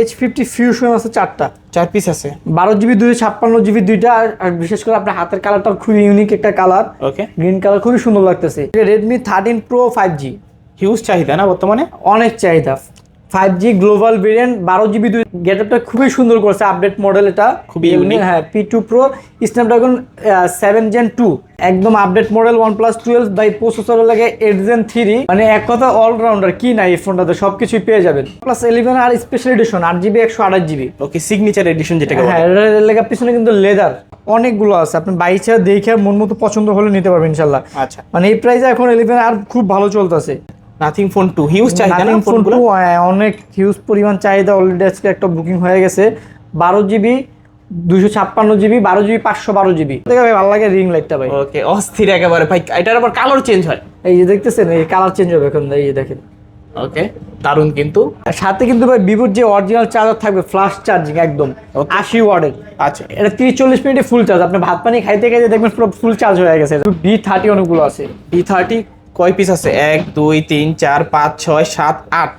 H fifty fusion আছে চারটা। চার পিস আছে। বারো জিবি দুই ছাপ্পান্ন জিবি দুইটা আর- বিশেষ করে আপনার হাতের কালারটা খুবই ইউনিক একটা কালার ওকে গ্রিন কালার খুবই সুন্দর লাগতেছে। Redmi thirteen pro five G huge চাহিদা না বর্তমানে? অনেক চাহিদা। ফাইভ জি গ্লোবাল ভেরিয়েন্ট বারো জিবি দুই গেটআপটা খুবই সুন্দর করেছে আপডেট মডেল এটা। খুবই unique। হ্যাঁ P two pro Snapdragon seven gen two একদম update model one plus twelve by processor লাগে এইট জেন থ্রি মানে এক কথা অলরাউন্ডার কি নাই এই ফোনটাতে সব কিছুই পেয়ে যাবেন। Plus eleven R special edition আট জিবি একশো আঠাশ জিবি ওকে সিগনেচার এডিশন যেটা হ্যাঁ লেগা পিছনে কিন্তু লেদার অনেকগুলো আছে আপনি বাইচা দেখে মন মতো পছন্দ হলে নিতে পারবেন ইনশাল্লাহ। আচ্ছা। মানে এই প্রাইসে এখন ইলেভেন আর খুব ভালো চলতেছে। নাথিং ফোন টু হিউজ চাহিদা না Nothing Phone ফোনগুলো 2, হ্যাঁ, অনেক হিউজ পরিমাণ চাহিদা অলরেডি আজকে একটা বুকিং হয়ে গেছে। বারো জিবি দুশো ছাপ্পান্ন জিবি বারো জিবি পাঁচশো বারো জিবি ভাই ভালো লাগে রিং লাইটটা ভাই। ওকে অস্থির একেবারে। ভাই এটার আবার কালার চেঞ্জ হয়। এই যে দেখতেছেন এই কালার চেঞ্জ হবে এখন এই যে দেখেন। ওকে দারুণ কিন্তু। সাথে কিন্তু ভাই ভিভোর যে অরিজিনাল চার্জার থাকবে ফ্লাশ চার্জিং একদম আশি ওয়ার্ডের আচ্ছা। এটা তিরিশ চল্লিশ মিনিটে ফুল চার্জ আপনি ভাত পানি খাইতে খাইতে দেখবেন পুরো ফুল চার্জ হয়ে গেছে। বি থার্টি অনেকগুলো আছে। বি থার্টি কয় পিস আছে? এক দুই তিন চার পাঁচ ছয় সাত আট।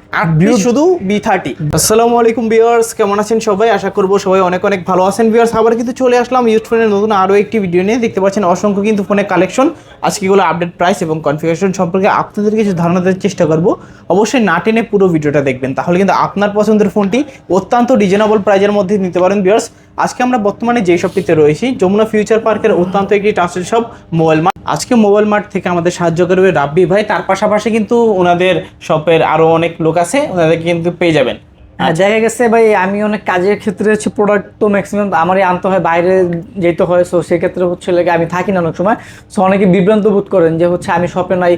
শুধু বি থার্টি আসসালামু আলাইকুম ভিউয়ার্স কেমন আছেন সবাই? আশা করব সবাই অনেক অনেক ভালো আছেন। ভিউয়ার্স আবার কিন্তু চলে আসলাম ইউজ ফোনের নতুন আরও একটি ভিডিও নিয়ে। দেখতে পাচ্ছেন অসংখ্য কিন্তু ফোনের কালেকশন আজকেগুলো আপডেট প্রাইস এবং কনফিগারেশন সম্পর্কে আপনাদের কিছু ধারণা দেওয়ার চেষ্টা করব। অবশ্যই না টেনে পুরো ভিডিওটা দেখবেন। তাহলে কিন্তু আপনার পছন্দের ফোনটি অত্যন্ত রিজনেবল প্রাইজের মধ্যে নিতে পারেন ভিউয়ার্স। আজকে আমরা বর্তমানে যেই শপটিতে রয়েছি যমুনা ফিউচার পার্কের অত্যন্ত একটি ট্রান্সলেট শপ মোবাইল মার্ট আজকে মোবাইল মার্ট থেকে আমাদের সাহায্য করবে রাব্বি ভাই। তার পাশাপাশি কিন্তু ওনাদের শপের আরও অনেক লোক আছে ওনাদেরকে কিন্তু পেয়ে যাবেন। আর দেখা গেছে ভাই আমি অনেক কাজের ক্ষেত্রে হচ্ছে প্রোডাক্ট তো ম্যাক্সিমাম আমারই আনতে হয় বাইরে যেতে হয় সো সেক্ষেত্রে হচ্ছে লাগে আমি থাকি না অনেক সময়। সো অনেকে বিভ্রান্ত বোধ করেন যে হচ্ছে আমি শপে নাই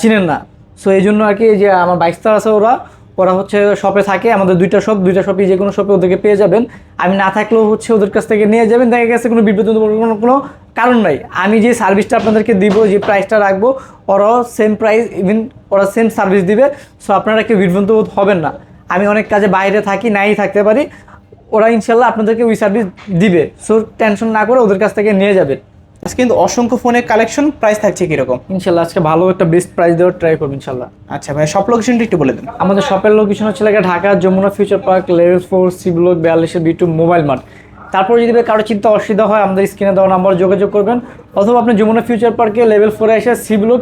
চিনেন না। সো এই জন্য আর কি যে আমার বাইকস্টার আছে ওরা ওরা হচ্ছে শপে থাকে, আমাদের দুইটা শপ দুইটা শপে যে কোনো শপে ওদেরকে পেয়ে যাবেন। আমি না থাকলেও হচ্ছে ওদের কাছ থেকে নিয়ে যাবেন, দেখা গেছে কোনো বিভ্রান্ত কোনো কোনো কারণ নাই। আমি যে সার্ভিসটা আপনাদেরকে দিব, যে প্রাইসটা রাখব, ওরাও সেম প্রাইস ইভেন ওরা সেম সার্ভিস দিবে। সো আপনারা কেউ বিভ্রান্ত হবেন না। আমি অনেক কাজে বাইরে থাকি, নাই থাকতে পারি। ওরা ইনশাল্লাহ আপনাদেরকে ওই সার্ভিস দিবে। সো টেনশন না করে ওদের কাছ থেকে নিয়ে যাবেন। আজকে কিন্তু অসংখ্য ফোনের কালেকশন প্রাইস থাকছে কীরকম? ইনশাল্লাহ আজকে ভালো একটা বেস্ট প্রাইস দেওয়ার ট্রাই করব ইনশাল্লাহ। আচ্ছা ভাই সব লোকেশনটা একটু বলে দেন। আমাদের শপের লোকেশন হচ্ছে লাগে Dhaka Jamuna future park level four C block বিয়াল্লিশের B two mobile mart তারপর যদি কারও চিন্তা অসুবিধা হয় আমাদের স্ক্রিনে দেওয়া নাম্বার যোগাযোগ করবেন। অথবা আপনি যমুনা ফিউচার পার্কে লেভেল ফোরে এসে C block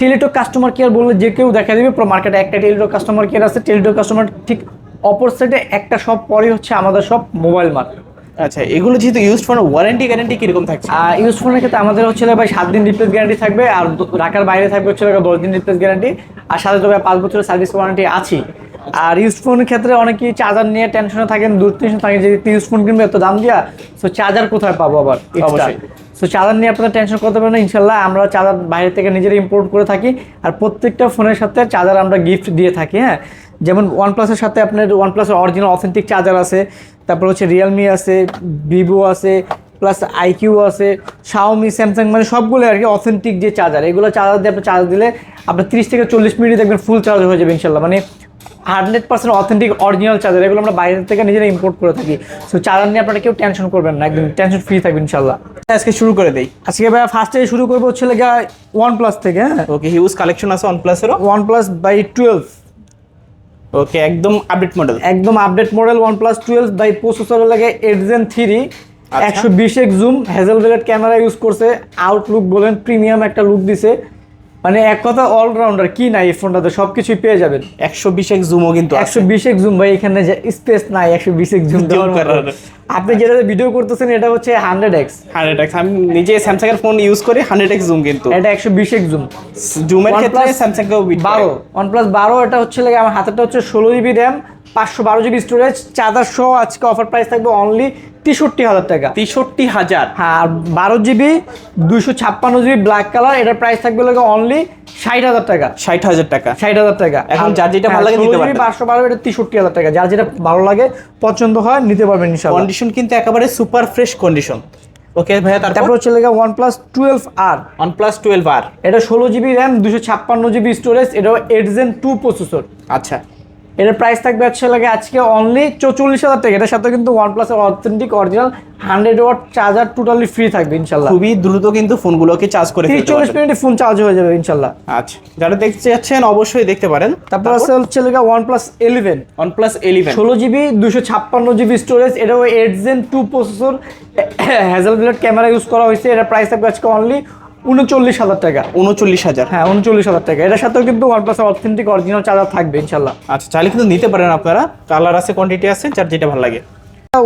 Teletalk customer care বললে যে কেউ দেখা দেবে পুরো মার্কেটে একটা টেলিটক কাস্টমার কেয়ার আছে। টেলিটক কাস্টমার ঠিক অপর সাইডে একটা শপ পরেই হচ্ছে আমাদের সব মোবাইল মার্ট আচ্ছা এগুলো যেহেতু ইউজ ফোনের ওয়ারেন্টি গ্যারান্টি কীরকম থাকছে? আর ইউজ ফোনের ক্ষেত্রে আমাদের হচ্ছে ভাই সাত দিন রিপ্লেস গ্যারান্টি থাকবে আর ঢাকার বাইরে থাকবে হচ্ছে দশ দিন রিপ্লেস গ্যারান্টি আর সাথে তবে পাঁচ বছরের সার্ভিস ওয়ারেন্টি আছে। আর ইউজ ফোনের ক্ষেত্রে অনেকেই চার্জার নিয়ে টেনশনে থাকেন দূর টেনশন থাকে যে ইউজ ফোন কিনবে এত দাম দিয়া সো চার্জার কোথায় পাবো আবার? অবশ্যই। সো চার্জার নিয়ে আপনারা টেনশন করতে পারেন না ইনশাল্লাহ আমরা চার্জার বাইরে থেকে নিজেরা ইম্পোর্ট করে থাকি। আর প্রত্যেকটা ফোনের সাথে চার্জার আমরা গিফট দিয়ে থাকি হ্যাঁ? যেমন ওয়ান প্লাসের সাথে আপনার ওয়ান প্লাসের অরিজিনাল অথেন্টিক চার্জার আছে তারপর হচ্ছে রিয়েলমি আছে ভিভো আছে প্লাস আইকিউ আছে শাওমি স্যামসাং মানে সবগুলো আর কি অথেন্টিক যে চার্জার এগুলো চার্জার দিয়ে আপনি চার্জ দিলে আপনার তিরিশ থেকে চল্লিশ মিনিট দেখবেন ফুল চার্জ হয়ে যাবে ইনশাল্লাহ। মানে hundred percent authentic original charger এগুলো আমরা বাইরে থেকে নিজেরা ইম্পোর্ট করে থাকি। সো চার্জার নিয়ে আপনারা কেউ টেনশন করবেন না একদম টেনশন ফ্রি থাকবেন ইনশাল্লাহ। আজকে শুরু করে দেই। আজকে ভাই ফার্স্টে শুরু করব হচ্ছে লেগে ওয়ান প্লাস থেকে হ্যাঁ? ওকে হিউজ কালেকশন আছে one প্লাসেরও one plus by twelve okay একদম আপডেট মডেল একদম update model one plus twelve by processor লাগে জেন থ্রি আচ্ছা। একশো বিশ এক জুম হ্যাজেল ক্যামেরা ইউজ করছে আউটলুক বলেন প্রিমিয়াম একটা লুক দিছে মানে এক কথা অলরাউন্ডার কি নাই এই ফোনটাতে সব কিছুই পেয়ে যাবেন। একশো বিশ এক জুমও কিন্তু একশো বিশ এক জুম ভাই এখানে যে স্পেস নাই একশো বিশ এক জুম আপনি যেটা ভিডিও করতেছেন এটা হচ্ছে হান্ড্রেড এক্স হান্ড্রেড এক্স আমি নিজে স্যামসাং এর ফোন ইউজ করি হান্ড্রেড এক্স জুম কিন্তু। এটা একশো বিশ এক জুম জুমের ক্ষেত্রে স্যামসাং বারো ওয়ান প্লাস বারো এটা হচ্ছে লাগে আমার হাতেরটা হচ্ছে ষোলো জিবি র্যাম পাঁচশো বারো জিবি স্টোরেজ সহ আজকে অফার প্রাইস থাকবে অনলি তেষট্টি হাজার টাকা। তেষট্টি হাজার। হ্যাঁ আর বারো জিবি দুশো ছাপ্পান্ন জিবি ব্ল্যাক কালার এটার প্রাইস থাকবে লাগে অনলি ষাট হাজার টাকা। ষাট হাজার টাকা। ষাট হাজার টাকা। এখন যার যেটা ভালো লাগে নিতে পারবেন। পাঁচশো বারো এটা তেষট্টি হাজার টাকা। যার যেটা ভালো লাগে পছন্দ হয় নিতে পারবেন কন্ডিশন কিন্তু একেবারে সুপার ফ্রেশ কন্ডিশন ওকে ভাইয়া তারপর? তারপর হচ্ছে লেগে one plus twelve R one plus twelve R এটা ষোলো জিবি র্যাম দুশো ছাপ্পান্ন জিবি স্টোরেজ এটা এইট জেন টু প্রসেসর আচ্ছা। এটার প্রাইস থাকবে হচ্ছে লাগে আজকে অনলি চৌচল্লিশ হাজার টাকা। এটার সাথে কিন্তু ওয়ান প্লাসের authentic original hundred watt charger totally free থাকবে ইনশাল্লাহ। খুবই দ্রুত কিন্তু ফোনগুলোকে চার্জ করে তিরিশ চল্লিশ। মিনিটে ফোন চার্জ হয়ে যাবে ইনশাল্লাহ। আচ্ছা যারা দেখতে যাচ্ছেন অবশ্যই দেখতে পারেন। তারপর আছে হচ্ছে লেগে ওয়ান প্লাস ইলেভেন OnePlus 11 ষোলো জিবি দুশো ছাপ্পান্ন জিবি স্টোরেজ এটাও eight gen two processor Hasselblad camera use করা হয়েছে। এটার প্রাইস থাকবে আজকে অনলি উনচল্লিশ হাজার টাকা। উনচল্লিশ হাজার? হ্যাঁ উনচল্লিশ হাজার টাকা। এটার সাথেও কিন্তু one plus authentic original charger থাকবে ইনশাল্লাহ আচ্ছা চাইলে কিন্তু নিতে পারেন আপনারা। কালার আছে কোয়ান্টিটি আছে যার যেটা ভালো লাগে।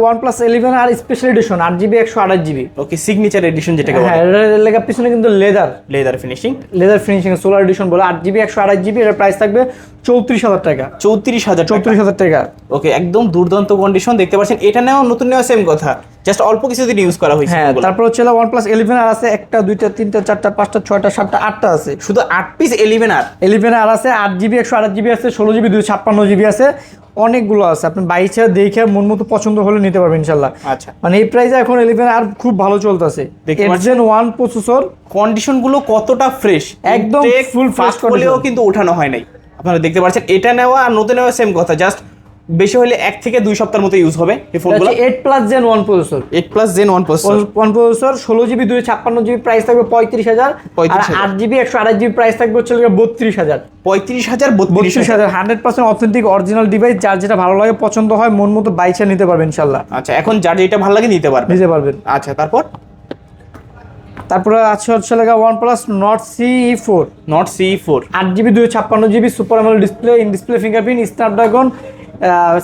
One plus eleven R special edition আট জিবি একশো আঠাশ জিবি ওকে সিগনেচার এডিশন যেটাকে হ্যাঁ লেগা পিছনে কিন্তু leather leather finishing leather finishing solar edition বলে আট জিবি একশো আঠাশ জিবি এটার প্রাইস থাকবে চৌত্রিশ হাজার টাকা। চৌত্রিশ হাজার চৌত্রিশ হাজার টাকা। ওকে একদম দুর্দান্ত কন্ডিশন দেখতে পাচ্ছেন এটা নেওয়া নতুন নেওয়া সেম কথা। জাস্ট অল্প কিছুদিন ইউজ করা হয়েছে হ্যাঁ তারপর হচ্ছে ওয়ান প্লাস ইলেভেন আর আছে একটা দুইটা তিনটা চারটা পাঁচটা ছয়টা সাতটা আটটা আছে। শুধু আট piece eleven R? Eleven R আছে আট জিবি একশো আঠাশ জিবি আছে ষোলো জিবি দুশো ছাপ্পান্ন জিবি আছে অনেকগুলো আছে। আপনি বাইশে দেখে মন মতো পছন্দ হলে নিতে পারবেন ইনশাল্লাহ। আচ্ছা। মানে এই প্রাইসে এখন ইলেভেন আর খুব ভালো চলতেছে। এক্সেন ওয়ান প্রসেসর কন্ডিশনগুলো কতটা ফ্রেশ একদম full fresh হলেও কিন্তু ওঠানো হয় নাই। আপনারা দেখতে পাচ্ছেন এটা নেওয়া আর নতুন নেওয়া সেম কথা জাস্ট বেশি হলে এক থেকে দুই সপ্তাহের মতো ইউজ হবে এই ফোনগুলো eight plus gen one processor eight plus gen one processor one processor ষোলো জিবি দুই ছাপ্পান্ন জিবি প্রাইস থাকবে পঁয়ত্রিশ হাজার। আর 35,000 আট জিবি একশো আঠাশ জিবি প্রাইস থাকবে হচ্ছে বত্রিশ হাজার। পঁয়ত্রিশ হাজার বত্রিশ হাজার। Hundred percent authentic original device যার যেটা ভালো লাগে পছন্দ হয় মন মতো বাইচা নিতে পারবেন ইনশাল্লাহ আচ্ছা এখন যার যেটা ভালো লাগে নিতে পারবে। নিতে পারবেন আচ্ছা তারপর? তারপরে আছে হচ্ছে লেগা one plus nord CE four nord CE four আট জিবি দুই ছাপ্পান্ন GB super AMOLED display in display fingerprint Snapdragon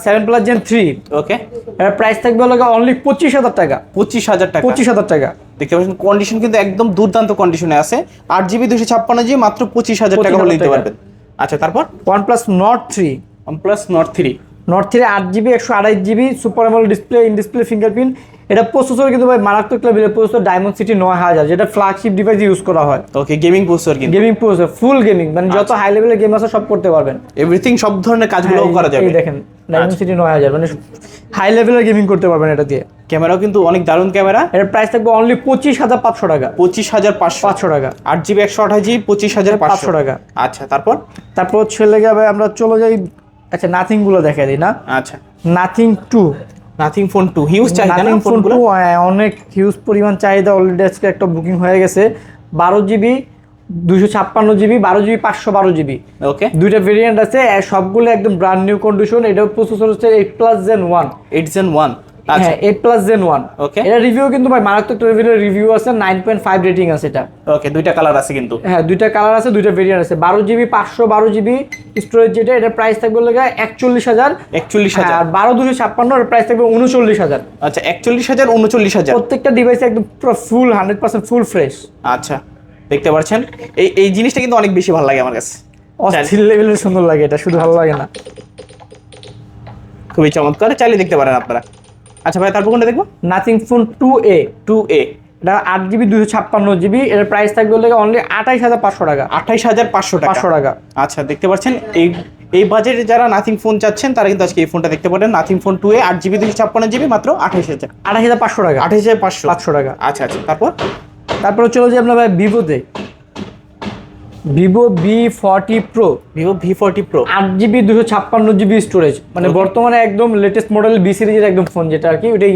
seven plus gen three okay এর প্রাইস থাকবে হলো অনলি পঁচিশ হাজার টাকা। পঁচিশ হাজার টাকা। পঁচিশ হাজার টাকা। দেখতে পাচ্ছেন কন্ডিশন কিন্তু একদম দুর্দান্ত কন্ডিশনে আছে। আট জিবি দুশো ছাপ্পান্ন জিবি মাত্র পঁচিশ হাজার টাকা 25,000 হলে নিতে। পারবেন। আচ্ছা তারপর? One plus nord three one plus nord three nord three আট জিবি একশো আড়াই GB super display in display fingerprint এটা প্রসেসর কিন্তু ভাই মারাত্মক লেভেলের প্রসেসর ডায়মন্ড সিটি নয় হাজার যেটা ফ্ল্যাগশিপ ডিভাইস ইউজ করা হয়। ওকে গেমিং প্রসেসর কিন্তু। গেমিং প্রসেসর ফুল গেমিং মানে যত হাই লেভেলের গেম আছে সব করতে পারবেন। এভরিথিং সব ধরনের কাজগুলো হ্যাঁ, করা যাবে। এই দেখেন ডায়মন্ড সিটি নয় হাজার মানে হাই লেভেলের গেমিং করতে পারবেন এটা দিয়ে। ক্যামেরাও কিন্তু অনেক দারুণ ক্যামেরা এর প্রাইস থাকবে অনলি পঁচিশ হাজার পাঁচশো টাকা। পঁচিশ হাজার পাঁচশো। পাঁচশো টাকা। আট জিবি একশো আঠাশ জিবি পঁচিশ হাজার পাঁচশো। টাকা। আচ্ছা তারপর? তারপর ছেলে যাবে আমরা চলে যাই আচ্ছা নাথিংগুলো দেখা দিই না? আচ্ছা। Nothing two nothing phone two huge চাহিদা না নাথিং ফোন টু অনেক হিউজ পরিমাণ চাহিদা অলরেডি আজকে একটা বুকিং হয়ে গেছে। বারো জিবি দুশো ছাপ্পান্ন জিবি বারো জিবি পাঁচশো বারো জিবি ওকে দুইটা ভেরিয়েন্ট আছে সবগুলো একদম ব্রান্ড নিউ কন্ডিশন এটা প্রসেসর হচ্ছে eight plus gen one eight gen one আচ্ছা। হ্যাঁ এইট প্লাস জেন Okay. এটা রিভিউ কিন্তু ভাই মারাত্মক রিভিউ আছে নাইন পয়েন্ট ফাইভ রেটিং আছে এটা। ওকে দুইটা কালার আছে কিন্তু। হ্যাঁ দুইটা কালার আছে দুইটা ভেরিয়েন্ট আছে। বারো জিবি পাঁচশো বারো জিবি স্টোরেজ যেটা প্রাইস থাকবে লেগে হ্যাঁ, আর এর প্রাইস থাকবে আচ্ছা প্রত্যেকটা ডিভাইস একদম পুরো full hundred percent full fresh আচ্ছা দেখতে পাচ্ছেন এই এই জিনিসটা কিন্তু অনেক বেশি ভালো লাগে আমার কাছে। অস্থির লেভেলের সুন্দর লাগে এটা শুধু ভালো লাগে না। খুবই চমৎকার চাইলে দেখতে পারেন আপনারা। আচ্ছা ভাই তারপর কোনটা দেখব? Nothing phone two A two A এটা আট জিবি দুশো ছাপ্পান্ন জিবি এর প্রাইস থাকবে লেগে অনলি আঠাইশ হাজার পাঁচশো টাকা। আঠাইশ হাজার পাঁচশো টাকা। পাঁচশো টাকা। আচ্ছা দেখতে পাচ্ছেন এই এই বাজেটে যারা নাথিং ফোন চাচ্ছেন তারা কিন্তু আজকে এই ফোনটা দেখতে পারেন। নাথিং ফোন টু এ আট জিবি দুশো ছাপ্পান্ন জিবি মাত্র আঠাইশ হাজার। আঠাইশ হাজার পাঁচশো টাকা। আঠাইশ হাজার পাঁচশো। পাঁচশো টাকা। আচ্ছা আচ্ছা। তারপর? তারপর চলে যাই আপনার ভাই ভিভোতে Vivo V forty pro Vivo V forty pro আট জিবি দুশো ছাপ্পান্ন জিবি স্টোরেজ মানে বর্তমানে একদম লেটেস্ট মডেল বি সিরিজের একদম ফোন যেটা আর কি ওইটাই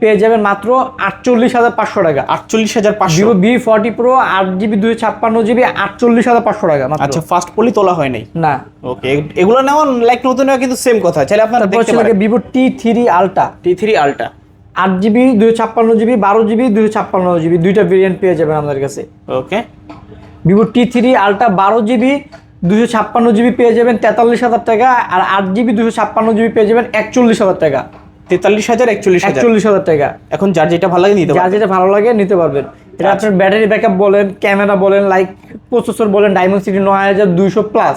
পেয়ে যাবেন মাত্র আটচল্লিশ হাজার পাঁচশো টাকা। আটচল্লিশ হাজার পাঁচশো। ভিভো বি ফর্টি প্রো আট জিবি দুশো ছাপ্পান্ন জিবি আটচল্লিশ হাজার পাঁচশো টাকা মাত্র। আচ্ছা ফার্স্ট পলি তোলা হয় নাই? না। ওকে এগুলো নেওয়া লাইক নতুন কিন্তু সেম কথা চাইলে আপনারা দেখতে পারেন। Vivo T three ultra T three ultra আট জিবি দুশো ছাপ্পান্ন জিবি বারো জিবি দুশো ছাপ্পান্ন জিবি দুইটা ভেরিয়েন্ট পেয়ে যাবেন আমাদের কাছে। Okay Vivo T three ultra বারো জিবি দুশো ছাপ্পান্ন জিবি পেয়ে যাবেন তেতাল্লিশ হাজার টাকা আর আট জিবি দুশো ছাপ্পান্ন জিবি পেয়ে যাবেন একচল্লিশ হাজার টাকা। তেতাল্লিশ হাজার একচল্লিশ একচল্লিশ হাজার টাকা। এখন যার যেটা ভালো লাগে নিতে যার যেটা ভালো লাগে নিতে পারবেন। এটা আচ্ছা। আপনার ব্যাটারি ব্যাকআপ বলেন ক্যামেরা বলেন লাইক প্রসেসর বলেন ডায়মন্ড সিটি নয় হাজার দুইশো প্লাস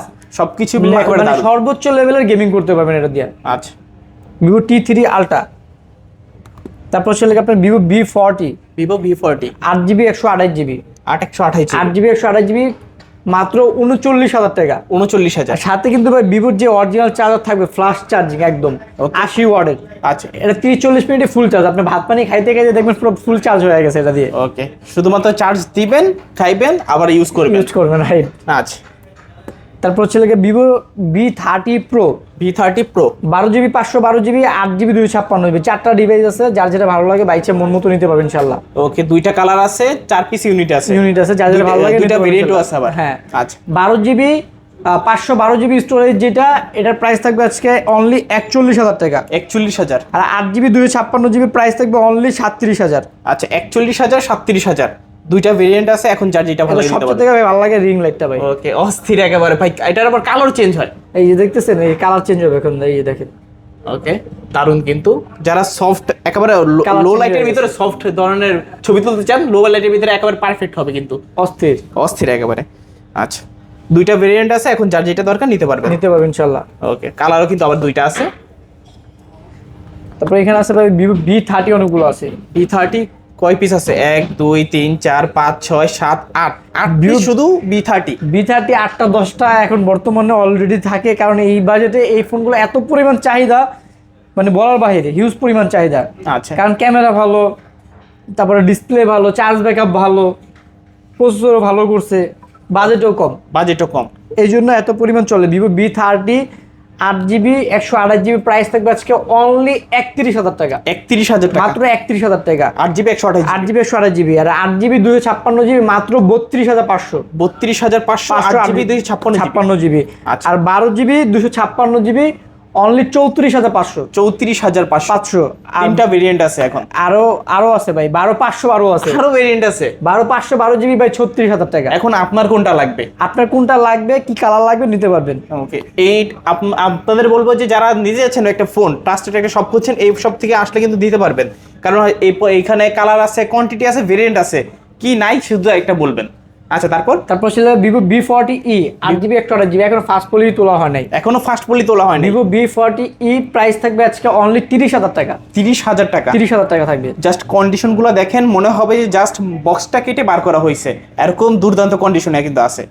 মানে দারুণ। সর্বোচ্চ লেভেলের গেমিং করতে পারবেন এটা দিয়ে। আচ্ছা। ভিভো টি থ্রি আলট্রা তারপর হচ্ছে আপনার Vivo V forty Vivo V forty আট জিবি একশো আঠাশ জিবি আট একশো আঠাশ আট জিবি একশো আঠাশ জিবি মাত্র উনচল্লিশ হাজার টাকা। উনচল্লিশ হাজার। সাথে কিন্তু ভাই ভিভোর যে অরিজিনাল চার্জার থাকবে ফ্লাশ চার্জিং একদম. আশি ওয়ার্ডের আচ্ছা। এটা তিরিশ চল্লিশ মিনিটে ফুল চার্জ আপনি ভাত পানি খাইতে খাইতে দেখবেন পুরো ফুল চার্জ হয়ে গেছে এটা দিয়ে। ওকে শুধুমাত্র চার্জ দিবেন খাইবেন আবার ইউজ করবেন। ইউজ করবেন রাইট আচ্ছা। তারপর হচ্ছে লাগে Vivo V thirty pro V thirty pro বারো জিবি পাঁচশো বারো জিবি আট জিবি দুই ছাপ্পান্ন জিবি। চারটা ডিভাইস আছে যার যেটা ভালো লাগে বাইচে মন মতো নিতে পারবেন ইনশাল্লাহ ওকে দুইটা কালার আছে চার পিস ইউনিট আছে। ইউনিট আছে যার যেটা ভালো লাগে দুইটা ভেরিয়েন্টও আছে আবার। হ্যাঁ। আচ্ছা। বারো জিবি পাঁচশো বারো জিবি স্টোরেজ যেটা এটার প্রাইস থাকবে আজকে অনলি একচল্লিশ হাজার টাকা। একচল্লিশ হাজার। আর আট জিবি দুই ছাপ্পান্ন জিবি প্রাইস থাকবে অনলি সাতত্রিশ হাজার। আচ্ছা একচল্লিশ হাজার সাতত্রিশ হাজার। দুইটা ভেরিয়েন্ট আছে এখন যার যেটা ভালো লাগে সবচেয়ে থেকে ভালো লাগে রিং লাইটটা ভাই। ওকে অস্থির একেবারে। ভাই এটার আবার কালার চেঞ্জ হয়। এই যে দেখতেছেন এই কালার চেঞ্জ হবে এখন এই যে দেখেন। ওকে দারুণ কিন্তু। যারা সফট একেবারে লো লাইটের ভিতরে সফট ধরনের ছবি তুলতে চান লো লাইটের ভিতরে একেবারে পারফেক্ট হবে কিন্তু। অস্থির। অস্থির একেবারে। আচ্ছা দুইটা ভেরিয়েন্ট আছে এখন যার যেটা দরকার নিতে পারবেন। নিতে পারবেন ইনশাল্লাহ ওকে কালারও কিন্তু আবার দুইটা আছে। তারপর এখানে আছে ভাই বি থার্টি অনেকগুলো আছে। বি থার্টি কয় পিস আছে? এক দুই তিন চার পাঁচ ছয় সাত আট। আট পিস শুধু বি থার্টি বি থার্টি আটটা দশটা এখন বর্তমানে অলরেডি থাকে কারণ এই বাজেটে এই ফোনগুলো এত পরিমাণ চাহিদা মানে বলার বাইরে হিউজ পরিমাণ চাহিদা। আচ্ছা। কারণ ক্যামেরা ভালো তারপরে ডিসপ্লে ভালো চার্জ ব্যাকআপ ভালো প্রসেসরও ভালো করছে বাজেটও কম। বাজেটও কম। এই জন্য এত পরিমাণ চলে। ভিভো বি থার্টি আট জিবি একশো আঠাশ জিবি প্রাইস থাকবে আজকে অনলি একত্রিশ হাজার টাকা। একত্রিশ হাজার টাকা। মাত্র একত্রিশ হাজার টাকা। আট জিবি একশো আঠাশ আট জিবি। একশো আঠাশ জিবি। আর আট জিবি দুশো ছাপ্পান্ন জিবি মাত্র বত্রিশ হাজার পাঁচশো। বত্রিশ হাজার পাঁচশো আট জিবি দুই ছাপ্পান্ন ছাপ্পান্ন জিবি। আচ্ছা। আর বারো জিবি দুশো ছাপ্পান্ন জিবি অনলি চৌত্রিশ হাজার পাঁচশো। চৌত্রিশ হাজার পাঁচশো। তিনটা ভেরিয়েন্ট আছে এখন। আরও আরও আছে ভাই বারো পাঁচশো বারো আছে। আরও ভেরিয়েন্ট আছে। বারো পাঁচশো বারো জিবি ভাই ছত্রিশ হাজার টাকা। এখন আপনার কোনটা লাগবে? আপনার কোনটা লাগবে কি কালার লাগবে নিতে পারবেন। ওকে এই আপনাদের বলব যে যারা নিজে আছেন একটা ফোন ট্রাস্টেড একটা শপ করছেন এই সব থেকে আসলে কিন্তু দিতে পারবেন। কারণ এইখানে কালার আছে কোয়ান্টিটি আছে ভেরিয়েন্ট আছে। কি নাই শুধু একটা বলবেন। আচ্ছা তারপর? তারপর ছিল ভিভো বি ফর্টি ই আট জিবি একশো আট জিবি এখনও ফার্স্ট পলি তোলা হয় নাই। এখনও ফার্স্ট পলি তোলা হয়নি Vivo V forty E price থাকবে আজকে অনলি তিরিশ হাজার টাকা। তিরিশ হাজার টাকা? তিরিশ হাজার টাকা থাকবে। জাস্ট কন্ডিশনগুলো দেখেন মনে হবে যে জাস্ট বক্সটা কেটে বার করা হয়েছে। এরকম দুর্দান্ত কন্ডিশনে কিন্তু আছে।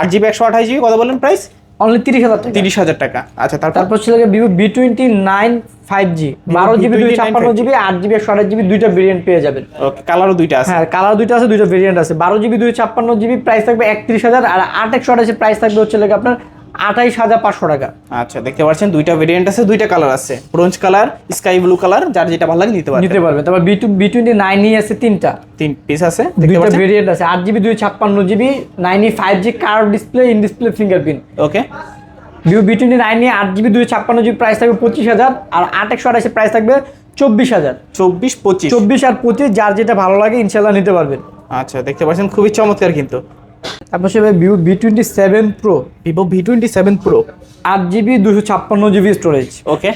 আট জিবি একশো আঠাশ জিবি কথা বলেন প্রাইস অনলি তিরিশ হাজার টাকা। তিরিশ হাজার টাকা। আচ্ছা তারপর? ছিল Vivo V twenty nine five G বারো জিবি দুই B29 ছাপ্পান্ন জিবি আট জিবি একশো আঠাশ জিবি দুইটা ভেরিয়েন্ট পেয়ে যাবেন। কালারও দুইটা আছে। হ্যাঁ কালার দুইটা আছে দুইটা ভেরিয়েন্ট আছে। বারো জিবি দুই ছাপ্পান্ন জিবি প্রাইস থাকবে একত্রিশ হাজার আর আট একশো আঠাশের প্রাইস থাকবে হচ্ছে লেগে আপনার আঠাইশ হাজার পাঁচশো টাকা। আচ্ছা দেখতে পাচ্ছেন দুইটা ভেরিয়েন্ট আছে দুইটা কালার আছে। Bronze colour sky blue colour যার যেটা ভালো লাগে নিতে পারবেন। নিতে পারবেন। তারপর বি টু বি টোয়েন্টি আছে তিনটা। তিন পিস আছে দুইটা ভেরিয়েন্ট আছে আট জিবি দুই ছাপ্পান্ন GB five G display in display fingerprint okay Vivo V twenty nine নিয়ে আট জিবি দুই ছাপ্পান্ন জিবি প্রাইস থাকবে পঁচিশ হাজার আর আট একশো আঠাশের প্রাইস থাকবে চব্বিশ হাজার। চব্বিশ পঁচিশ। চব্বিশ আর পঁচিশ যার যেটা ভালো লাগে ইনশাল্লাহ নিতে পারবেন। আচ্ছা দেখতে পাচ্ছেন খুবই চমৎকার কিন্তু। তারপর সে Vivo V twenty seven pro Vivo V twenty seven pro আট জিবি দুশো ছাপ্পান্ন জিবি স্টোরেজ ওকে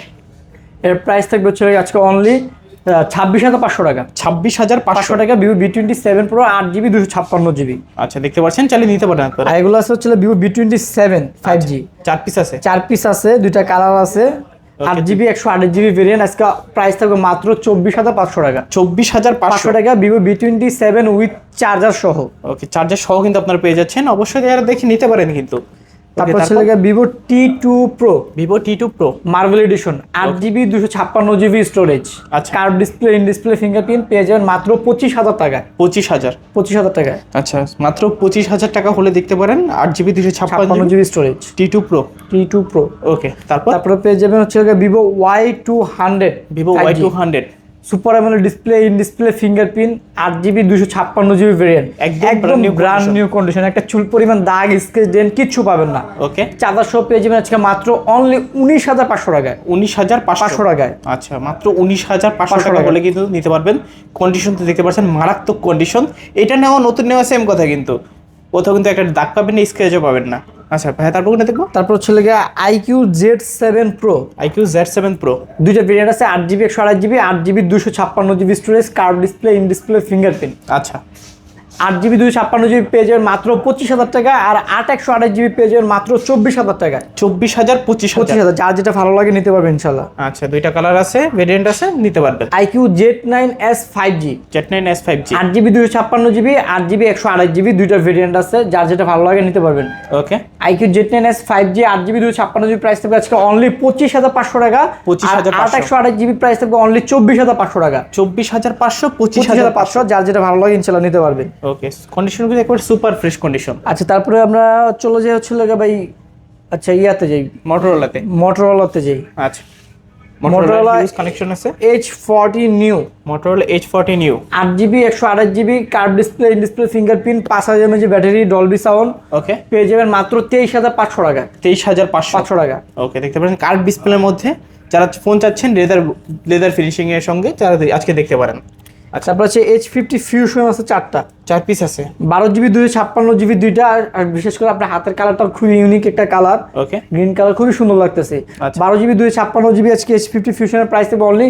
এর প্রাইস থাকবে হচ্ছে আজকে অনলি ছাব্বিশ হাজার পাঁচশো টাকা। ছাব্বিশ হাজার পাঁচশো টাকা Vivo V twenty seven pro আট জিবি দুশো ছাপ্পান্ন জিবি আচ্ছা দেখতে পাচ্ছেন? চালিয়ে নিতে পারেন এগুলো আছে হচ্ছে Vivo V twenty seven five G চার পিস আছে। চার পিস আছে দুইটা কালার আছে। আট জিবি একশো আট জিবি ভেরিয়েন্ট আজকে প্রাইস থাকবে মাত্র চব্বিশ হাজার পাঁচশো টাকা। চব্বিশ হাজার পাঁচশো? টাকা Vivo V twenty seven with charger সহ। ওকে চার্জার সহ কিন্তু আপনারা পেয়ে যাচ্ছেন। অবশ্যই দেখে নিতে পারেন কিন্তু। তারপর ছিল Vivo T two Pro Vivo T two Pro marble edition আট জিবি দুশো ছাপ্পান্ন জিবি স্টোরেজ আচ্ছা। Curve display in display fingerprint পেয়ে যাবেন মাত্র পঁচিশ হাজার টাকায়। পঁচিশ হাজার? পঁচিশ হাজার টাকায়। আচ্ছা মাত্র পঁচিশ হাজার টাকা হলে দেখতে পারেন আট জিবি দুশো ছাপ্পান্ন ছাপ্পান্ন GB storage T two Pro T two Pro okay তারপর? তারপরে পেয়ে যাবেন হচ্ছে Vivo Y two hundred Vivo Y two hundred super AMOLED display in display fingerprint আট জিবি দুশো ছাপ্পান্ন জিবি ভেরিয়েন্ট একদম condition। নিউ কন্ডিশন একটা চুল পরিমাণ দাগ স্কেচ দেন কিচ্ছু পাবেন না। ওকে চার্জার সহ পেয়ে যাবেন আজকে মাত্র অনলি উনিশ হাজার পাঁচশো টাকায়। উনিশ হাজার পাঁচশো। টাকায়। আচ্ছা মাত্র উনিশ হাজার পাঁচশো 500 টাকা। হলে কিন্তু নিতে পারবেন। কন্ডিশন তো দেখতে পাচ্ছেন মারাত্মক কন্ডিশন এটা নেওয়া নতুন নেওয়া সেম কথা কিন্তু। কোথাও কিন্তু একটা দাগ পাবেন না স্কেচও পাবেন না। আচ্ছা হ্যাঁ তারপর কোনটা দেখব? তারপর হচ্ছে লেগে iQOO Z seven Pro iQOO Z seven Pro দুইটা ভেরিয়েন্ট আছে আট জিবি একশো আড়াই জিবি আট জিবি দুশো ছাপ্পান্ন GB storage curve display in display fingerprint আচ্ছা। আট জিবি দুশো ছাপ্পান্ন জিবি পেয়ে যাবেন মাত্র পঁচিশ হাজার টাকা আর আট একশো আঠাশ জিবি পেয়ে যাবেন মাত্র চব্বিশ হাজার টাকা। চব্বিশ হাজার পঁচিশ পঁচিশ হাজার। যার যেটা ভালো লাগে নিতে পারবেন ইনশাল্লাহ। আচ্ছা দুইটা কালার আছে ভেরিয়েন্ট আছে নিতে পারবেন। IQOO Z nine S five G. Z nine S five G. আট জিবি দুশো ছাপ্পান্ন জিবি আট জিবি একশো আঠাশ জিবি দুইটা ভেরিয়েন্ট আছে যার যেটা ভালো লাগে নিতে পারবেন। Okay iQOO Z nine S five G আট জিবি দুশো ছাপ্পান্ন জিবি প্রাইস থাকবে আজকে অনলি পঁচিশ হাজার পাঁচশো টাকা। পঁচিশ হাজার আট একশো আঠাশ জিবি প্রাইস থাকবে অনলি চব্বিশ হাজার পাঁচশো টাকা। চব্বিশ হাজার পাঁচশো পঁচিশ হাজার পাঁচশো। যার যেটা ভালো লাগে ইনশাল্লাহ নিতে পারবেন। ওকে কন্ডিশন কন্ডিশনগুলো একবার সুপার ফ্রেশ কন্ডিশন আচ্ছা তারপরে আমরা চলে যাই হচ্ছে লাগে ভাই আচ্ছা ইয়াতে যাই। মোটরোলাতে মোটরোলাতে যাই। আচ্ছা। মোটরোলা কানেকশন আছে? Edge forty neo Motorola edge forty neo আট জিবি একশো আঠাশ GB curve display display fingerprint পাঁচ হাজার mAh battery Dolby sound okay পেয়ে যাবেন মাত্র তেইশ হাজার পাঁচশো টাকা। তেইশ হাজার পাঁচশো। পাঁচশো টাকা। ওকে দেখতে পাচ্ছেন কার্ড ডিসপ্লের মধ্যে যারা ফোন চাচ্ছেন লেদার লেদার ফিনিশিং এর সঙ্গে যারা আজকে দেখতে পারেন। আচ্ছা তারপর হচ্ছে এইচ ফিফটি ফিউশন আছে চারটা। চার পিস আছে। বারো জিবি দুই ছাপ্পান্ন জিবি দুইটা আর- আর বিশেষ করে আপনার হাতের কালারটা খুবই ইউনিক একটা কালার ওকে গ্রিন কালার খুবই সুন্দর লাগতেছে। আচ্ছা। বারো জিবি দুই ছাপ্পান্ন জিবি আজকে এইচ ফিফটি ফিউশনের প্রাইস দেবো অনলি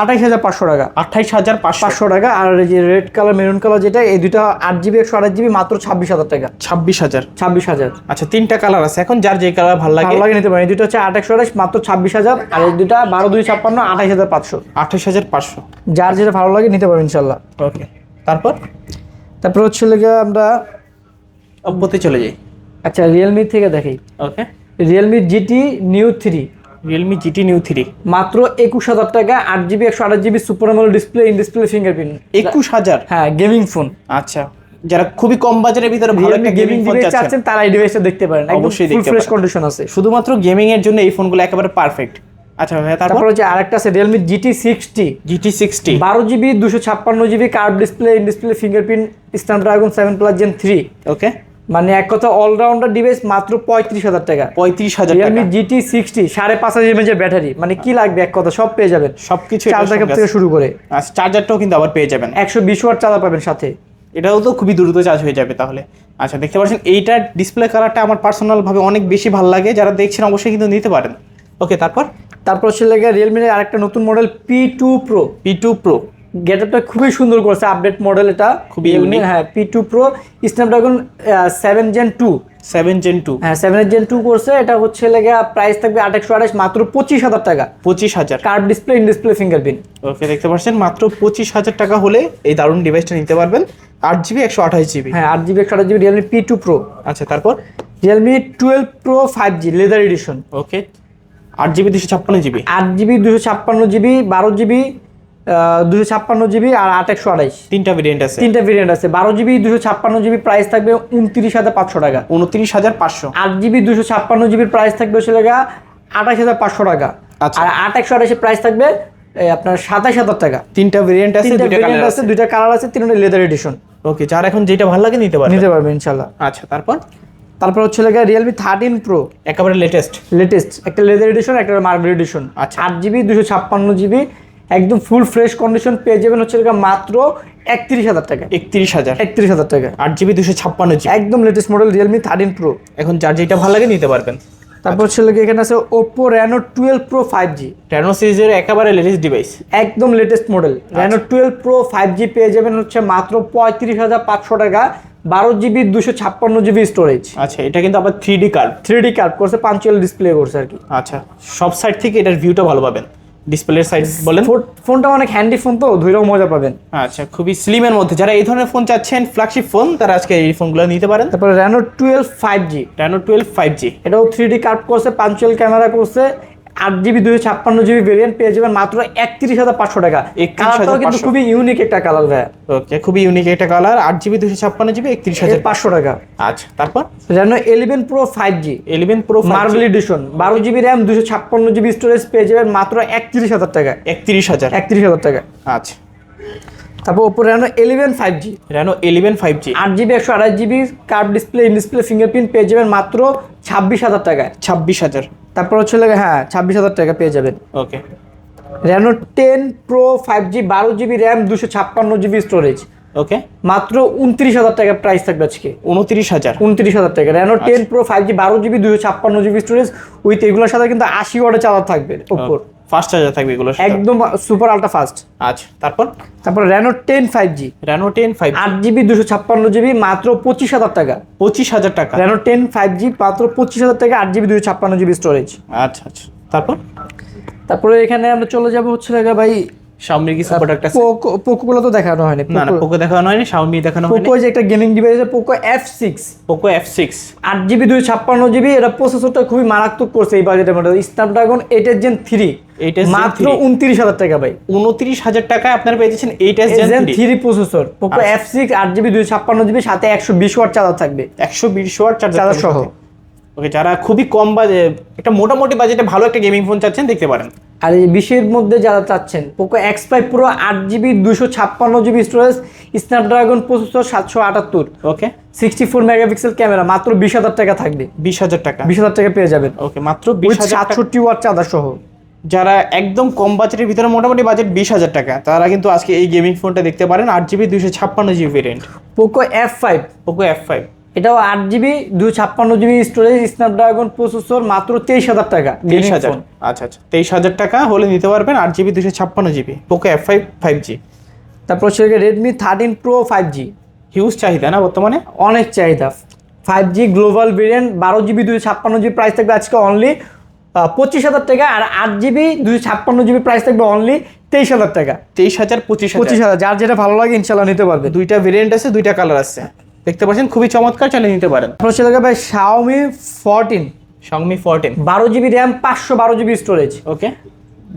আঠাইশ হাজার পাঁচশো টাকা। আঠাইশ হাজার পাঁচশো। টাকা। আর যে রেড কালার মেরুন কালার যেটা এই দুটো আট জিবি একশো আঠাশ জিবি মাত্র ছাব্বিশ হাজার টাকা। ছাব্বিশ হাজার? ছাব্বিশ হাজার। আচ্ছা তিনটা কালার আছে। এখন যার যে কালার ভালো লাগে ভালো লাগে নিতে পারেন। এই দুটো হচ্ছে আট একশো আঠাশ মাত্র ছাব্বিশ হাজার। আর এই দুটা বারো দুই ছাপ্পান্ন আঠাইশ হাজার পাঁচশো। আঠাইশ হাজার পাঁচশো। যার যেটা ভালো লাগে নিতে পারবেন ইনশাল্লাহ ওকে। তারপর? তারপর হচ্ছে লেগে আমরা অপ্পোতে চলে যাই। আচ্ছা রিয়েলমি থেকে দেখি। Okay. Realme GT Neo three Realme GT Neo three মাত্র একুশ হাজার টাকা আট জিবি একশো আঠাশ GB super AMOLED display in display fingerprint একুশ হাজার? হ্যাঁ গেমিং ফোন আচ্ছা। যারা খুবই কম বাজারের ভিতরে ভালো একটা গেমিং ফোন চাচ্ছেন চাচ্ছেন তারা এই ডিভাইসটা দেখতে পারেন। অবশ্যই দেখতে ফ্রেশ পারেন। কন্ডিশন আছে। শুধুমাত্র গেমিং এর জন্য এই ফোনগুলো একেবারে পারফেক্ট আচ্ছা ভাইয়া তারপর? তারপর হচ্ছে আরেকটা আছে Realme GT sixty GT sixty বারো জিবি দুশো ছাপ্পান্ন GB curve display in display fingerprint Snapdragon seven plus Gen three okay মানে এক কথা অলরাউন্ডার ডিভাইস মাত্র পঁয়ত্রিশ হাজার টাকা। পঁয়ত্রিশ হাজার রিয়েলমি জিটি সিক্সটি সাড়ে পাঁচ হাজার এমএজের ব্যাটারি মানে কি লাগবে এক কথা সব পেয়ে যাবেন। সবকিছু চার ব্যাকআপ থেকে শুরু করে। চার্জারটাও কিন্তু আবার পেয়ে যাবেন। একশো বিশ ওয়াট চার্জার পাবেন সাথে। এটাও তো খুবই দ্রুত চার্জ হয়ে যাবে তাহলে। আচ্ছা দেখতে পাচ্ছেন এইটার ডিসপ্লে কালারটা আমার পার্সোনালভাবে অনেক বেশি ভালো লাগে। যারা দেখছেন অবশ্যই কিন্তু নিতে পারেন। ওকে তারপর? তারপর হচ্ছে লেগে রিয়েলমির আরেকটা নতুন model P two Pro P two Pro গেটআপটা খুবই সুন্দর করেছে আপডেট মডেল এটা খুবই unique। হ্যাঁ P two Pro Snapdragon seven Gen two seven Gen two হ্যাঁ সেভেন জেন টু করছে এটা হচ্ছে লেগে প্রাইস থাকবে আঠাশশো আঠাশ মাত্র পঁচিশ হাজার টাকা। পঁচিশ হাজার। Curve display in display fingerprint okay দেখতে পাচ্ছেন মাত্র পঁচিশ হাজার টাকা হলে এই দারুণ ডিভাইসটা নিতে পারবেন। আট জিবি একশো আঠাশ জিবি হ্যাঁ আট জিবি একশো আঠাশ GB Realme P two Pro আচ্ছা তারপর? Realme twelve Pro five G leather edition okay আট জিবি দুশো ছাপ্পান্ন জিবি আট জিবি দুশো ছাপ্পান্ন জিবি বারো জিবি দুশো ছাপ্পান্ন জিবি আর আট একশো আঠাইশ তিনটা ভেরিয়েন্ট আছে। তিনটা ভেরিয়েন্ট আছে। বারো জিবি দুশো ছাপ্পান্ন জিবি প্রাইস থাকবে উনত্রিশ হাজার পাঁচশো টাকা। উনত্রিশ হাজার পাঁচশো। আট জিবি দুশো ছাপ্পান্ন জিবির প্রাইস থাকবে হচ্ছে লেগা আঠাশ হাজার পাঁচশো টাকা। আচ্ছা। আর আট একশো আঠাশের প্রাইস থাকবে আপনার সাতাশ হাজার টাকা। তিনটা ভেরিয়েন্ট আছে দুইটা কালার আছে দুইটা কালার আছে তিনটা লেদার এডিশন ওকে যার এখন যেটা ভালো লাগে নিতে পারবেন? নিতে পারবে ইনশাল্লাহ আচ্ছা তারপর? তারপর হচ্ছে লেগা রিয়েলমি থার্টিন প্রো একেবারে লেটেস্ট লেটেস্ট একটা লেদার এডিশন একটা মার্বেল এডিশন আচ্ছা। আট জিবি দুশো ছাপ্পান্ন জিবি একদম ফুল ফ্রেশ কন্ডিশন পেয়ে যাবেন হচ্ছে মাত্র একত্রিশ হাজার টাকা। একত্রিশ হাজার? একত্রিশ হাজার টাকা। আট জিবি দুশো ছাপ্পান্ন জিবি। একদম latest model Realme thirteen Pro এখন যার যেটা ভালো লাগে নিতে পারবেন। তারপর হচ্ছে লেগে এখানে আছে OPPO Reno twelve Pro five G Reno সিরিজের একেবারে লেটেস্ট ডিভাইস একদম latest model Reno twelve Pro five G পেয়ে যাবেন হচ্ছে মাত্র পঁয়ত্রিশ হাজার পাঁচশো টাকা বারো জিবি দুশো ছাপ্পান্ন জিবি স্টোরেজ আচ্ছা এটা কিন্তু আবার three D curved three D curved করছে পাঞ্চুয়াল ডিসপ্লে করছে আর কি। আচ্ছা সব সাইড থেকে এটার ভিউটা ভালো পাবেন। ডিসপ্লের সাইজ বলেন। ফোনটা অনেক হ্যান্ডি ফোন তো ধুইলেও মজা পাবেন। আচ্ছা খুবই স্লিমের মধ্যে। যারা এই ধরনের ফোন চাচ্ছেন ফ্ল্যাগশিপ ফোন তারা আজকে এই ফোনগুলো নিতে পারেন। তারপরে Reno twelve five G Reno twelve five G এটাও থ্রি ডি কার্ড করছে পাঞ্চুয়াল ক্যামেরা করছে আট জিবি দুশো ছাপ্পান্ন জিবি ভেরিয়েন্ট পেয়ে যাবেন মাত্র একত্রিশ হাজার পাঁচশো টাকা। 31,500 কালারটাও কিন্তু খুবই ইউনিক একটা কালার ভাইয়া ওকে খুবই ইউনিক একটা কালার আট জিবি দুশো ছাপ্পান্ন জিবি একত্রিশ হাজার। পাঁচশো টাকা। আচ্ছা তারপর? Reno eleven Pro five G eleven Pro marble edition বারো জিবি র্যাম দুশো ছাপ্পান্ন জিবি স্টোরেজ পেয়ে যাবেন মাত্র একত্রিশ হাজার টাকা একত্রিশ হাজার। একত্রিশ হাজার টাকা আচ্ছা। তারপর OPPO Reno eleven five G Reno eleven five G আট জিবি একশো আড়াই GB curve display in display fingerprint পেয়ে যাবেন মাত্র ছাব্বিশ হাজার টাকায়। ছাব্বিশ হাজার। তারপর হচ্ছে লাগে হ্যাঁ ছাব্বিশ হাজার টাকা পেয়ে যাবেন। Okay Reno ten Pro five G বারো জিবি র্যাম দুশো ছাপ্পান্ন জিবি স্টোরেজ ওকে মাত্র উনত্রিশ হাজার টাকা প্রাইস থাকবে আজকে। উনত্রিশ হাজার। উনত্রিশ হাজার টাকা। Reno ten Pro five G বারো জিবি দুশো ছাপ্পান্ন জিবি স্টোরেজ উইথ এগুলোর সাথে কিন্তু আশি ওয়াটের চার্জার থাকবে ওপর। ফাস্ট চার্জার থাকবে এগুলো একদম সুপার আলট্রা ফাস্ট আচ্ছা তারপর? তারপর Reno ten five G Reno ten five আট জিবি দুশো ছাপ্পান্ন জিবি মাত্র পঁচিশ হাজার টাকা। পঁচিশ হাজার টাকা। র্যানো টেন ফাইভ জি মাত্র পঁচিশ হাজার টাকা আট জিবি দুশো ছাপ্পান্ন জিবি স্টোরেজ আচ্ছা আচ্ছা। তারপর? তারপরে এখানে আমরা চলে যাব হচ্ছে ভাই শাওমির কিছু প্রোডাক্ট আছে? পোকো পোকোগুলো তো দেখানো হয়নি। না না পোকো দেখানো হয়নি শাওমি দেখানো হয়নি। পোকো যে একটা গেমিং ডিভাইস আছে POCO F six POCO F six আট জিবি দুই ছাপ্পান্ন জিবি এটা প্রসেসরটা খুবই মারাত্মক করছে এই বাজেটের মধ্যে। Snapdragon eight S Gen three 8s মাত্র 3 উনত্রিশ হাজার টাকা ভাই। উনত্রিশ হাজার টাকায় আপনারা পেয়ে যাচ্ছেন eight S Gen Gen three processor POCO F six আট জিবি দুই ছাপ্পান্ন জিবি সাথে একশো বিশ ওয়াট চার্জার থাকবে। একশো বিশ ওয়াট চার্জার চার্জার সহ। ওকে যারা খুবই কম বাজে একটা মোটামুটি বাজেটে ভালো একটা গেমিং ফোন চাচ্ছেন দেখতে পারেন। আর এই বিশের মধ্যে যারা চাচ্ছেন পোকো এক্স ফাইভ পুরো আট জিবি দুশো ছাপ্পান্ন জিবি স্টোরেজ স্ন্যাপড্রাগন প্রসেসর সাতশো আটাত্তর। Okay sixty four megapixel camera মাত্র বিশ হাজার টাকা থাকবে। বিশ হাজার টাকা। বিশ হাজার টাকা পেয়ে যাবেন। ওকে মাত্র বিশ হাজার সাতষট্টি ওয়াট চার্জার সহ। যারা একদম কম বাজেটের ভিতরে মোটামুটি বাজেট বিশ হাজার টাকা তারা কিন্তু আজকে এই গেমিং ফোনটা দেখতে পারেন আট জিবি দুশো ছাপ্পান্ন GB variant POCO F five POCO F five এটাও আট জিবি দুই ছাপ্পান্ন জিবি স্টোরেজ স্ন্যাপড্রাগন প্রসেসর মাত্র তেইশ হাজার টাকা তেইশ হাজার। আচ্ছা আচ্ছা। তেইশ হাজার টাকা হলে নিতে পারবেন আট জিবি দুশো ছাপ্পান্ন GB POCO F five five G তারপর সেটাকে Redmi thirteen Pro five G huge চাহিদা না বর্তমানে? অনেক চাহিদা। ফাইভ জি গ্লোবাল ভেরিয়েন্ট বারো জিবি দুই ছাপ্পান্ন জিবি প্রাইস থাকবে আজকে অনলি পঁচিশ হাজার টাকা আর আট জিবি দুই ছাপ্পান্ন জিবি প্রাইস থাকবে অনলি তেইশ হাজার টাকা। তেইশ হাজার পঁচিশ পঁচিশ হাজার হাজার যার যেটা ভালো লাগে ইনশাল্লাহ নিতে পারবে। দুইটা ভেরিয়েন্ট আছে দুইটা কালার আছে। দেখতে পাচ্ছেন খুবই চমৎকার চালিয়ে নিতে পারেন। সেটাকে ভাই শাওমি ফোরটিন সঙ্গমি ফোরটিন বারো জিবি র্যাম পাঁচশো বারো জিবি স্টোরেজ ওকে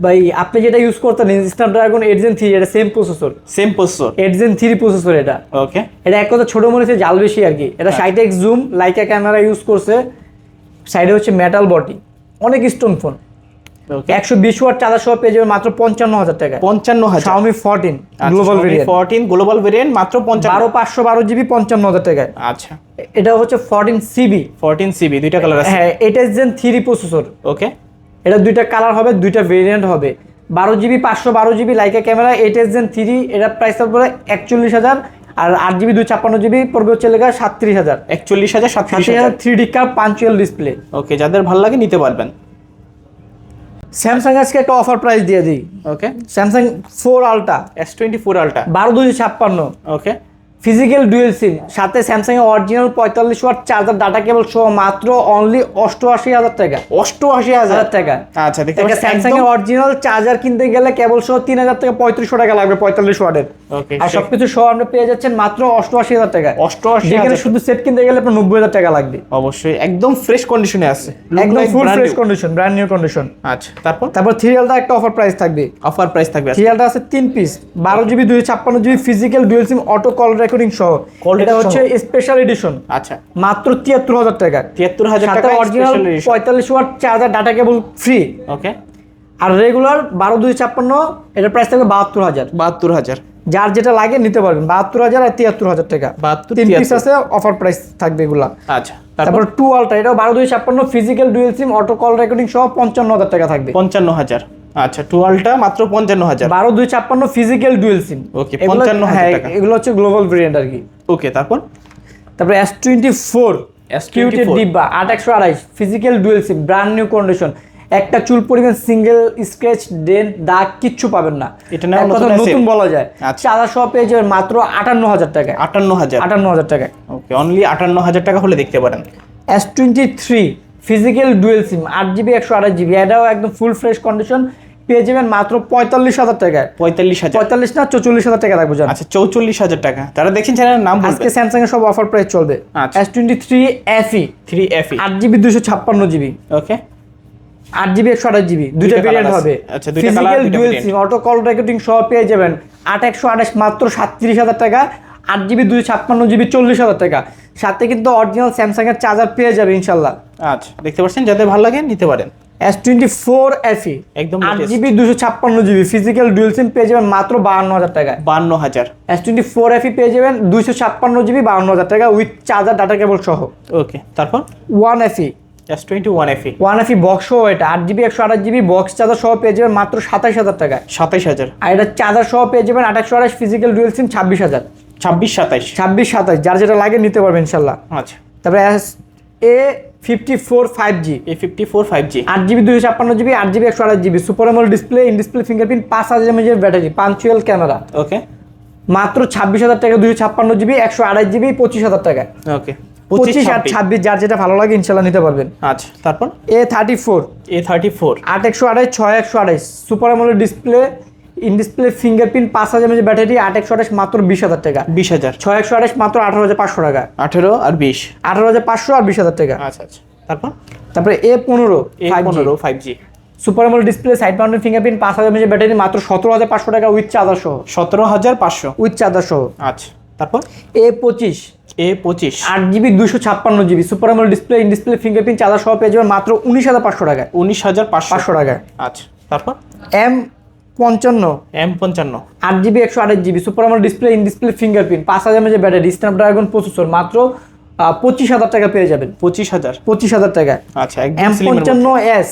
ভাই আপনি যেটা ইউজ করতেন স্ন্যাপড্রাগন এইট জেন থ্রি এটা same processor same processor eight Gen three processor এটা। ওকে এটা এক কথা ছোট মনে হচ্ছে জাল বেশি আর কি। এটা side X zoom Leica camera use করছে। সাইডে হচ্ছে মেটাল বডি অনেক স্টোন ফোন একশো বিশ ওয়াট চার্জার সহ পেয়ে যাবে মাত্র পঞ্চান্ন হাজার টাকা পঞ্চান্ন হাজার Xiaomi fourteen global variant fourteen global variant মাত্র পঞ্চান্ন। বারো পাঁচশো বারো জিবি পঞ্চান্ন হাজার টাকায়। আচ্ছা। এটা হচ্ছে ফোরটিন সিবি ফোরটিন সিবি দুইটা কালার আছে। হ্যাঁ এটা জেন থ্রি প্রসেসর ওকে এটা দুইটা কালার হবে দুইটা ভেরিয়েন্ট হবে। বারো জিবি পাঁচশো বারো GB Leica camera eight S Gen three এটা প্রাইস পড়বে একচল্লিশ হাজার। আর আট জিবি দুই ছাপ্পান্ন জিবি পড়বে হচ্ছে লেখা সাতত্রিশ হাজার। একচল্লিশ হাজার সাতত্রিশ হাজার। হাজার three D curved punch hole display okay যাদের ভালো লাগে নিতে পারবেন। স্যামসাং আজকে একটা অফার প্রাইস দিয়ে দিই okay Samsung four Ultra S twenty four Ultra বারো দুই ছাপ্পান্ন। ওকে ফিজিক্যাল ডুয়েল সিম সাথে স্যামসাং এর অরিজিনাল পঁয়তাল্লিশ ওয়াট চার্জার ডাটা কেবল সহ মাত্র অনলি অষ্টআশি হাজার টাকা। অষ্টআশি হাজার? টাকা। আচ্ছা দেখতে স্যামসাং এর অরিজিনাল চার্জার কিনতে গেলে কেবল সহ তিন হাজার থেকে পঁয়ত্রিশশো টাকা লাগবে পঁয়তাল্লিশ ওয়াটের আর সবকিছু সহ আপনি পেয়ে যাচ্ছেন মাত্র অষ্টআশি হাজার টাকা। অষ্টআশি যেখানে শুধু সেট কিনতে গেলে আপনার নব্বই হাজার টাকা লাগবে। অবশ্যই একদম ফ্রেশ কন্ডিশনে আছে। একদম full fresh condition brand new condition আচ্ছা তারপর? তারপর থ্রিয়ালটা একটা অফার প্রাইস থাকবে। অফার প্রাইস থাকবে। থ্রিয়ালটা আছে তিন পিস বারো জিবি দুই ছাপ্পান্ন GB physical dual SIM auto call recording সহ। এটা হচ্ছে স্পেশাল এডিশন আচ্ছা। মাত্র তিয়াত্তর হাজার টাকা। তিয়াত্তর হাজার টাকা অরিজিনাল পঁয়তাল্লিশ watt charger data cable free okay আর রেগুলার বারো দুই ছাপ্পান্ন এটার প্রাইস থাকবে বাহাত্তর হাজার। বাহাত্তর হাজার। যার যেটা লাগে নিতে পারবেন। বাহাত্তর হাজার আর তিয়াত্তর হাজার টাকা। বাহাত্তর তিন পিস আছে অফার প্রাইস থাকবে এগুলা। আচ্ছা তারপর? তারপর টু আলটা এটাও বারো দুই ছাপ্পান্ন physical dual SIM auto call recording সহ পঞ্চান্ন হাজার টাকা থাকবে। পঞ্চান্ন হাজার। আচ্ছা টুয়েলটা মাত্র পঞ্চান্ন হাজার বারো দুই ছাপ্পান্ন ফিজিক্যাল ডুয়েল সিম Okay, 55,000 হ্যাঁ টাকা। এগুলো হচ্ছে গ্লোবাল ভেরিয়েন্ট আর কি। ওকে তারপর? তারপরে এস টোয়েন্টি ফোর S24 কিউটের ডিব্বা আট একশো আড়াইশ physical dual SIM brand new condition একটা চুল পরিমাণ সিঙ্গেল স্ক্র্যাচ ডেন্ট দাগ কিচ্ছু পাবেন না। এটা এক কথা নতুন বলা যায়। আচ্ছা। চাঁদা সহ পেয়ে যাবেন মাত্র আটান্ন হাজার টাকায়। আটান্ন হাজার আটান্ন হাজার টাকায়। ওকে অনলি আটান্ন হাজার টাকা হলে দেখতে পারেন। S twenty three physical dual SIM আট জিবি একশো আঠাশ জিবি। এটাও একদম ফুল ফ্রেশ কন্ডিশন পেয়ে যাবেন মাত্র পঁয়তাল্লিশ হাজার টাকায়। পঁয়তাল্লিশ হাজার? পঁয়তাল্লিশ না চৌচল্লিশ হাজার টাকা রাখব জান আচ্ছা চৌচল্লিশ হাজার টাকা। তারা দেখছেন চ্যানেলের নাম আজকে স্যামসাং এর সব অফার প্রাইস চলবে। S twenty three FE three F আট জিবি দুশো ছাপ্পান্ন জিবি ওকে আট জিবি একশো আঠাশ জিবি দুইটা ভেরিয়েন্ট হবে। Physical dual SIM auto call recording সহ পেয়ে যাবেন আট একশো আঠাশ মাত্র সাতত্রিশ হাজার টাকা। আট জিবি দুই ছাপ্পান্ন জিবি চল্লিশ হাজার টাকা। সাথে কিন্তু অরিজিনাল স্যামসাং এর চার্জার পেয়ে যাবে ইনশাল্লাহ। আচ্ছা দেখতে পাচ্ছেন যাদের ভালো লাগে নিতে পারেন। এস টোয়েন্টি ফোর এফি একদম আট। জিবি দুশো ছাপ্পান্ন জিবি ফিজিক্যাল ডুয়েল সিম পেয়ে যাবেন মাত্র বাহান্ন হাজার টাকায়। বান্ন হাজার। এস টোয়েন্টি ফোর এফি পেয়ে যাবেন দুইশো ছাপ্পান্ন জিবি বাহান্ন হাজার টাকা উইথ চার্জার ডাটা কেবল সহ। ওকে তারপর? One FE S twenty one FE one FE box সহ এটা। আট জিবি একশো আঠাশ জিবি বক্স চার্জার সহ পেয়ে যাবেন মাত্র সাতাশ হাজার টাকায়। সাতাইশ হাজার। আর এটা চার্জার সহ পেয়ে যাবেন আঠাশশো আঠাশ ফিজিক্যাল ডুয়েল সিম ছাব্বিশ হাজার। ছাব্বিশ সাতাইশ। ছাব্বিশ সাতাশ যার যেটা লাগে নিতে পারবেন ইনশাল্লাহ। আচ্ছা। তারপরে A fifty four five G fifty four five G আট জিবি দুশো ছাপ্পান্ন জিবি আট জিবি একশো আঠাশ GB super display in display fingerprint পাঁচ হাজার এমএজের battery punch hole camera okay মাত্র ছাব্বিশ হাজার টাকা দুশো ছাপ্পান্ন জিবি একশো আঠাশ জিবি পঁচিশ হাজার টাকা। ওকে পঁচিশ আর ছাব্বিশ। যার যেটা ভালো লাগে ইনশাল্লাহ নিতে পারবেন। আচ্ছা তারপর? A thirty four A thirty four আট একশো আঠাশ ছয় একশো আঠাশ। Super display in display fingerprint পাঁচ হাজার এমএজের ব্যাটারি আট একশো আঠাশ মাত্র বিশ হাজার টাকা। বিশ হাজার। ছয় একশো আঠাশ মাত্র আঠারো হাজার পাঁচশো টাকা। আঠেরো আর বিশ। আঠারো হাজার পাঁচশো আর বিশ হাজার টাকা। আচ্ছা আচ্ছা। তারপর? তারপরে এ পনেরো এ পনেরো five G super AMOLED display side mounted fingerprint পাঁচ হাজার এমএজের ব্যাটারি মাত্র সতেরো হাজার পাঁচশো টাকা উইথ চার্জার সহ। সতেরো হাজার পাঁচশো। উইথ চার্জার সহ। আচ্ছা তারপর? এ পঁচিশ। এ পঁচিশ। আট জিবি দুশো ছাপ্পান্ন GB super AMOLED display in display fingerprint charger সহ পেয়ে যাবেন মাত্র উনিশ হাজার পাঁচশো টাকায়। উনিশ হাজার পাঁচশো। পাঁচশো টাকায়। আচ্ছা তারপর? এম পঞ্চান্ন। এম পঞ্চান্ন। আট জিবি একশো আঠাশ GB super AMOLED display in display fingerprint পাঁচ হাজার মেজে ব্যাটারি স্ন্যাপড্রাগন প্রসেসর মাত্র পঁচিশ হাজার টাকা পেয়ে যাবেন। পঁচিশ হাজার? পঁচিশ হাজার টাকা আচ্ছা এম। পঞ্চান্ন এস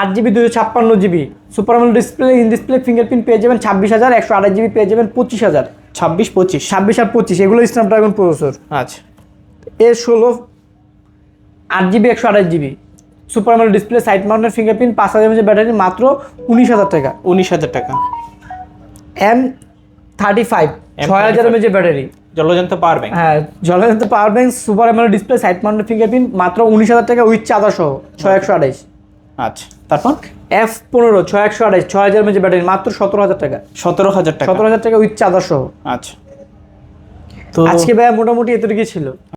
আট জিবি দুশো ছাপ্পান্ন GB super AMOLED display in display fingerprint পেয়ে যাবেন ছাব্বিশ হাজার একশো আঠাশ জিবি পেয়ে যাবেন পঁচিশ হাজার। ছাব্বিশ পঁচিশ? ছাব্বিশ আর পঁচিশ এগুলো স্ন্যাপড্রাগন প্রসেসর। আচ্ছা। এ ষোলো আট জিবি একশো আঠাশ GB super AMOLED display side মাউন্টের fingerprint পাঁচ হাজার মেজে ব্যাটারি মাত্র উনিশ হাজার টাকা। উনিশ হাজার টাকা। এম থার্টি ফাইভ M35 ছয় হাজার মেজে ব্যাটারি জলযন্ত পাওয়ার ব্যাংক হ্যাঁ জলযন্ত্র power bank super AMOLED display side মাউন্টের fingerprint মাত্র উনিশ হাজার টাকা উইথ চাঁদা সহ ছয় একশো আঠাইশ। আচ্ছা তারপর? এফ পনেরো ছয় একশো আঠাইশ ছয় হাজার মেজে ব্যাটারি মাত্র সতেরো হাজার টাকা। সতেরো হাজার টাকা। সতেরো হাজার টাকা উইথ চাঁদা সহ। আচ্ছা। তো আজকে ভাইয়া মোটামুটি এতটুকুই ছিল।